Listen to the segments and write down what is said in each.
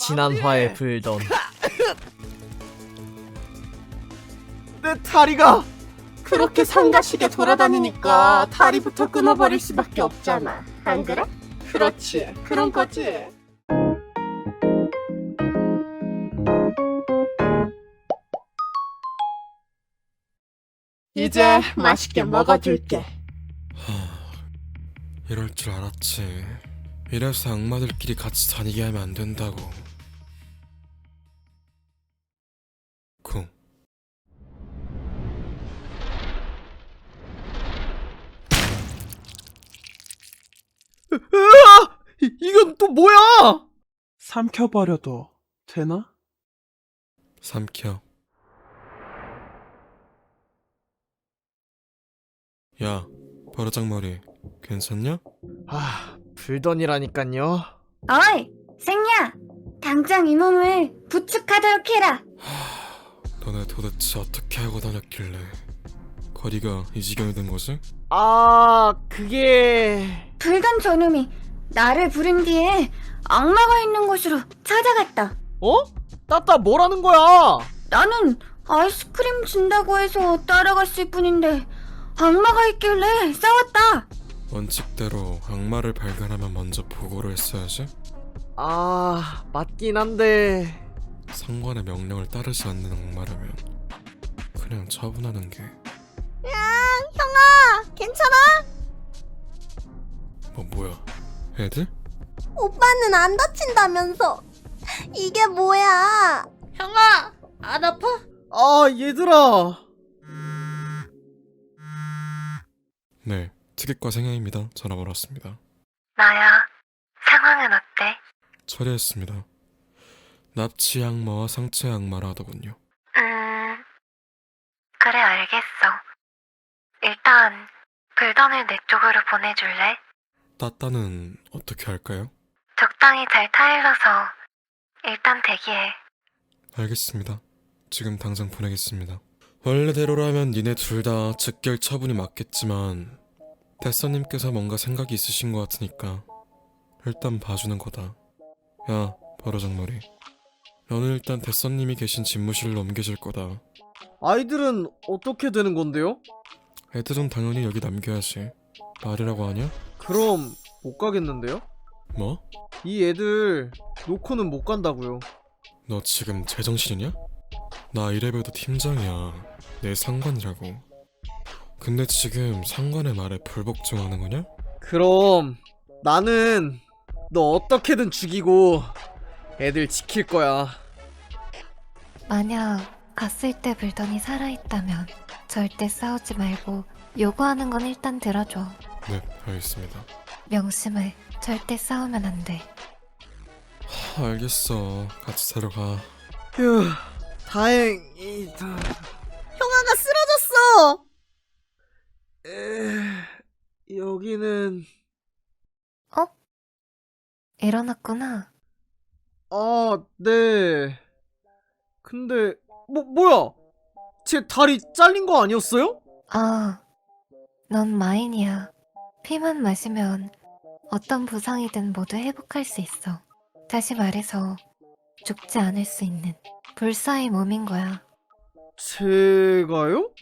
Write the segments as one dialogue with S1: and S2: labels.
S1: 지난 화에 불던
S2: 내 다리가
S3: 그렇게 상가시게 돌아다니니까 다리부터 끊어버릴 수밖에 없잖아. 안 그래? 그렇지. 그런 거지. 이제 맛있게 먹어줄게.
S4: 이럴 줄 알았지. 이래서 악마들끼리 같이 다니게 하면 안 된다고.
S2: 으아! 이, 이건 또 뭐야?
S5: 삼켜버려도 되나?
S4: 삼켜. 야, 버르장머리. 괜찮냐?
S1: 아 불던이라니깐요
S6: 어이, 생야! 당장 이 몸을 부축하도록 해라!
S4: 너네 도대체 어떻게 하고 다녔길래 거리가 이 지경이 된 거지?
S1: 아 그게
S6: 불던 저놈이 나를 부른 뒤에 악마가 있는 곳으로 찾아갔다.
S1: 어? 따따 뭐라는 거야
S6: 나는 아이스크림 준다고 해서 따라갔을 뿐인데 악마가 있길래 싸웠다.
S4: 원칙대로 악마를 발견하면 먼저 보고를 했어야지.
S1: 아 맞긴 한데
S4: 상관의 명령을 따르지 않는 악마라면 그냥 처분하는 게
S7: 괜찮아?
S4: 뭐 뭐야? 애들?
S7: 오빠는 안 다친다면서. 이게 뭐야?
S6: 형아, 안 아파?
S1: 아 얘들아
S4: 네, 특이과 생야입니다. 전화 걸었습니다.
S6: 나야. 상황은 어때?
S4: 처리했습니다. 납치 악마와 상체 악마라 하더군요.
S6: 음, 그래, 알겠어. 일단, 불던을 내 쪽으로 보내줄래?
S4: 따따는 어떻게 할까요?
S6: 적당히 잘 타일러서 일단 대기해.
S4: 알겠습니다. 지금 당장 보내겠습니다. 원래대로라면 니네 둘 다 즉결 처분이 맞겠지만 대서님께서 뭔가 생각이 있으신 것 같으니까 일단 봐주는 거다. 야, 버러장머리. 너는 일단 대서님이 계신 집무실로 옮겨질 거다.
S1: 아이들은 어떻게 되는 건데요?
S4: 애들은 당연히 여기 남겨야지. 말이라고 하냐?
S1: 그럼 못 가겠는데요?
S4: 뭐?
S1: 이 애들 놓고는 못 간다고요
S4: 너 지금 제정신이냐? 나 이래봬도 팀장이야. 내 상관이라고. 근데 지금 상관의 말에 불복종하는 거냐?
S1: 그럼 나는 너 어떻게든 죽이고 애들 지킬 거야
S8: 만약 갔을 때 불던이 살아있다면 절대 싸우지 말고 요구하는 건 일단 들어줘.
S4: 네, 알겠습니다.
S8: 명심해. 절대 싸우면 안 돼.
S4: 하, 알겠어. 같이 데려가.
S1: 휴 다행이다
S7: 형아가 쓰러졌어.
S1: 에... 여기는
S8: 일어났구나.
S1: 아, 네. 근데 뭐 뭐야? 제 다리 잘린 거 아니었어요?
S8: 아, 넌 마인이야. 피만 마시면 어떤 부상이든 모두 회복할 수 있어. 다시 말해서 죽지 않을 수 있는 불사의 몸인 거야.
S1: 제가요?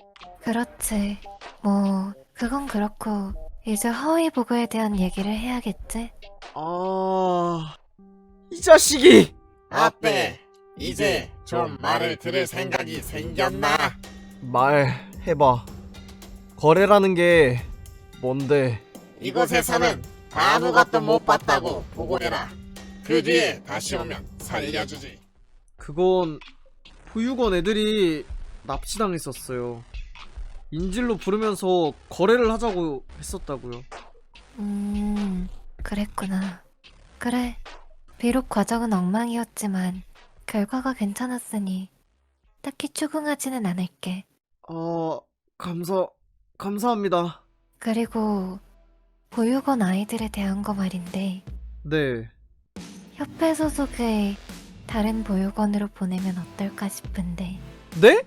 S8: 그렇지. 뭐, 그건 그렇고, 이제 허위 보고에 대한 얘기를 해야겠지?
S1: 아, 이 자식이
S3: 어때? 이제 좀 말을 들을 생각이 생겼나?
S1: 말 해봐. 거래라는 게 뭔데?
S3: 이곳에서는 아무것도 못 봤다고 보고해라. 그 뒤에 다시 오면 살려주지.
S1: 그건 보육원 애들이 납치당했었어요. 인질로 부르면서 거래를 하자고 했었다고요.
S8: 음, 그랬구나. 그래. 비록 과정은 엉망이었지만, 결과가 괜찮았으니, 딱히 추궁하지는 않을게.
S1: 아, 감사, 감사합니다.
S8: 그리고, 보육원 아이들에 대한 거 말인데,
S1: 네.
S8: 협회 소속의 다른 보육원으로 보내면 어떨까 싶은데,
S1: 네?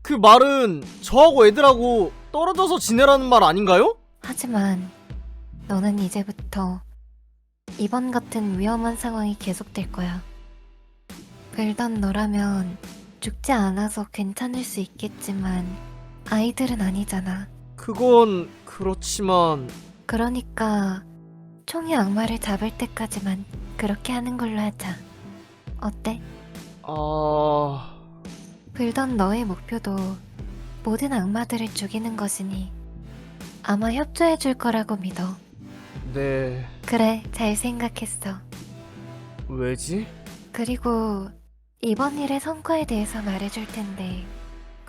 S1: 그 말은 저하고 애들하고 떨어져서 지내라는 말 아닌가요?
S8: 하지만, 너는 이제부터 이번 같은 위험한 상황이 계속될 거야. 불던 너라면 죽지 않아서 괜찮을 수 있겠지만 아이들은 아니잖아.
S1: 그건 그렇지만
S8: 그러니까 총이 악마를 잡을 때까지만 그렇게 하는 걸로 하자. 어때?
S1: 아
S8: 불던 너의 목표도 모든 악마들을 죽이는 것이니 아마 협조해 줄 거라고 믿어.
S1: 네.
S8: 그래, 잘 생각했어.
S1: 왜지?
S8: 그리고 이번 일의 성과에 대해서 말해줄 텐데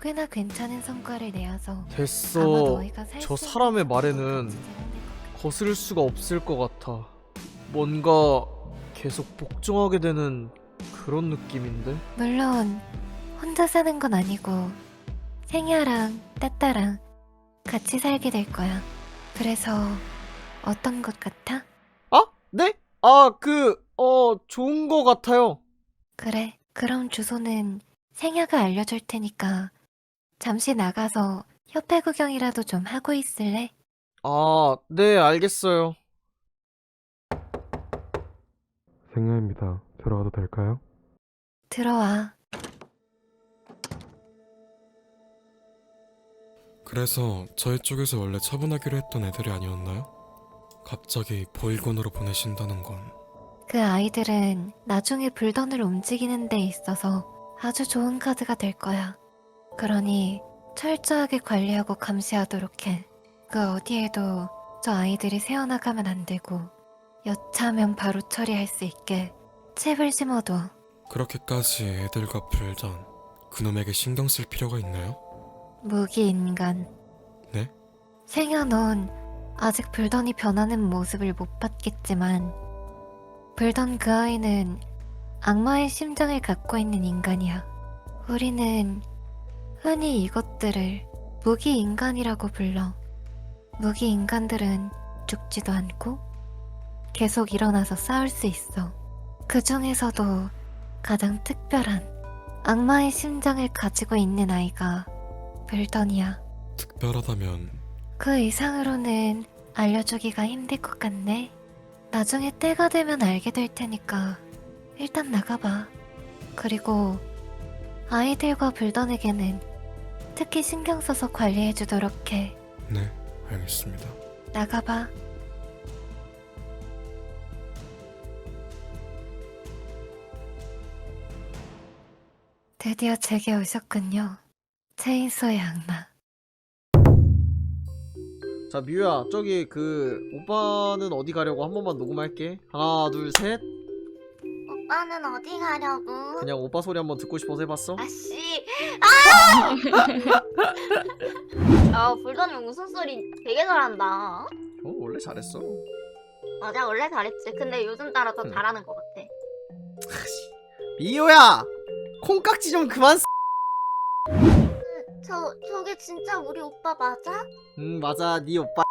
S8: 꽤나 괜찮은 성과를 내어서 아마
S1: 됐어.
S8: 너희가 살저수
S1: 사람의 말에는
S8: 것
S1: 거스를 수가 없을 것 같아. 뭔가 계속 복종하게 되는 그런 느낌인데?
S8: 물론 혼자 사는 건 아니고 생야랑 따따랑 같이 살게 될 거야. 그래서 어떤 것 같아?
S1: 아? 네? 아, 그, 어, 좋은 거 같아요.
S8: 그래. 그럼 주소는 생야가 알려줄 테니까 잠시 나가서 협회 구경이라도 좀 하고 있을래?
S1: 아, 네, 알겠어요.
S4: 생야입니다. 들어와도 될까요?
S8: 들어와.
S4: 그래서 저희 쪽에서 원래 처분하기로 했던 애들이 아니었나요? 갑자기 보육원으로 보내신다는 건
S8: 그 아이들은 나중에 불던을 움직이는 데 있어서 아주 좋은 카드가 될 거야. 그러니 철저하게 관리하고 감시하도록 해. 그 어디에도 저 아이들이 새어나가면 안 되고 여차하면 바로 처리할 수 있게 칩을 심어둬.
S4: 그렇게까지 애들과 불던 그놈에게 신경 쓸 필요가 있나요?
S8: 무기 인간.
S4: 네?
S8: 생야 넌 아직 불던이 변하는 모습을 못 봤겠지만 불던 그 아이는 악마의 심장을 갖고 있는 인간이야. 우리는 흔히 이것들을 무기 인간이라고 불러. 무기 인간들은 죽지도 않고 계속 일어나서 싸울 수 있어. 그 중에서도 가장 특별한 악마의 심장을 가지고 있는 아이가 불던이야.
S4: 특별하다면
S8: 그 이상으로는 알려주기가 힘들 것 같네. 나중에 때가 되면 알게 될 테니까 일단 나가봐. 그리고 아이들과 불던에게는 특히 신경 써서 관리해 주도록 해.
S4: 네, 알겠습니다.
S8: 나가봐. 드디어 제게 오셨군요. 체인소의 악마.
S1: 자, 미유야, 저기 그 오빠는 어디 가려고 한 번만 녹음할게. 하나, 둘, 셋.
S7: 오빠는 어디 가려고?
S1: 그냥 오빠 소리 한번 듣고 싶어서 해봤어.
S7: 아씨. 아! 어, 불더니 웃음소리 되게 잘한다.
S1: 어, 원래 잘했어.
S7: 맞아, 원래 잘했지. 근데 요즘 따라 더
S1: 음.
S7: 잘하는 것 같아.
S1: 미유야, 콩깍지 좀 그만. 쓰...
S7: 저, 저게 진짜 우리 오빠 맞아?
S1: 응, 맞아, 네 오빠.